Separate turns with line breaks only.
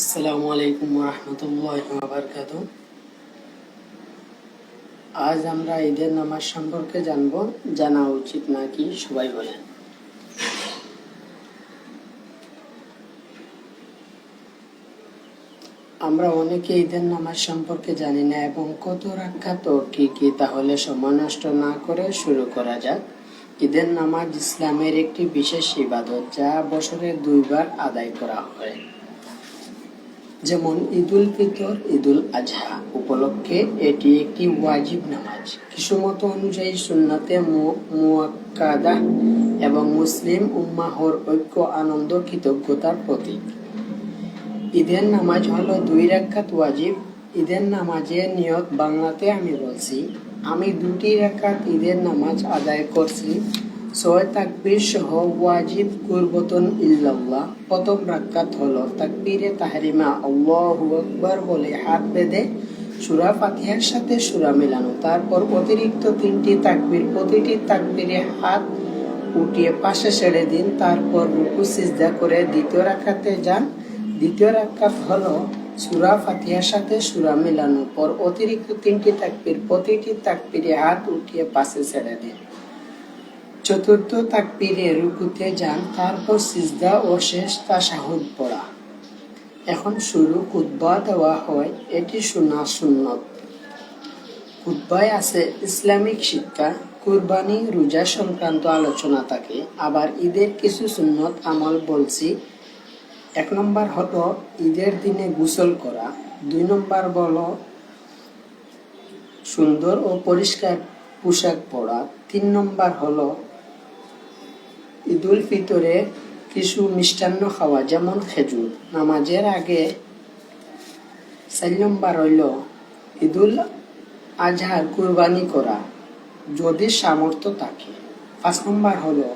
আসসালামু আলাইকুম রহমতুল্লাহ বারকাত আজ আমরা ঈদের নামাজ সম্পর্কে জানব, জানা উচিত নাকি সবাই বলেন। আমরা অনেকে ঈদের নামাজ সম্পর্কে জানি না এবং কত রাখাত কি কি, তাহলে সময় নষ্ট না করে শুরু করা যাক। ঈদের নামাজ ইসলামের একটি বিশেষ ইবাদত যা বছরে দুইবার আদায় করা হয়। যেমন ঈদুল ফিতর, ঈদুল আজহা উপলক্ষে এটি একটি ওয়াজিব নামাজ। কিছু মত অনুযায়ী সুন্নাতে মুয়াক্কাদা এবং মুসলিম উম্মাহর ঐক্য, আনন্দ, কৃতজ্ঞতার প্রতীক। ঈদের নামাজ হলো দুই রাকাত ওয়াজিব। ঈদের নামাজের নিয়ত বাংলাতে আমি বলছি, আমি দুটি রাকাত ঈদের নামাজ আদায় করছি। ছয় তাকবীর সহ ওয়াজিব কুরবতন ইল্লাল্লাহ। প্রথম রাকাত হলো তাকবীরে তাহরিমা, আল্লাহু আকবার বলে হাত বেঁধে সূরা ফাতিহার সাথে সূরা মেলানো। তারপর অতিরিক্ত তিনটি তাকবীর, প্রতিটি তাকবীরে হাত উঠিয়ে পাশে ছেড়ে দিন। তারপর রুকু, সিজদা করে দ্বিতীয় রাকাতে যান। দ্বিতীয় রাকাত হলো সুরা ফাতিহার সাথে সুরা মেলানোর পর অতিরিক্ত তিনটি তাকবীর, প্রতিটি তাকবীরে হাত উঠিয়ে পাশে ছেড়ে দিন। চতুর্থ তাকবীরে রুকুতে যান, তারপর সিজদা ও শেষ তাশাহুদ পড়া। এখন শুরু কুতবা দেওয়া হয়, এটি শোনা সুন্নত। কুতবায় আছে ইসলামিক শিক্ষা, কুরবানি, রোজা সংক্রান্ত আলোচনা থাকে। আবার ঈদের কিছু সুন্নত আমল বলছি। এক নম্বর হলো ঈদের দিনে গোসল করা। দুই নম্বর বলো সুন্দর ও পরিষ্কার পোশাক পরা। তিন নম্বর হলো ঈদুল ফিতরে কিছু মিষ্টান্ন খাওয়া, যেমন খেজুর। নামাজের আগে চার নম্বর হইল ঈদুল আজহার কুরবানি করা, যদি সামর্থ্য থাকে। পাঁচ নম্বর হলো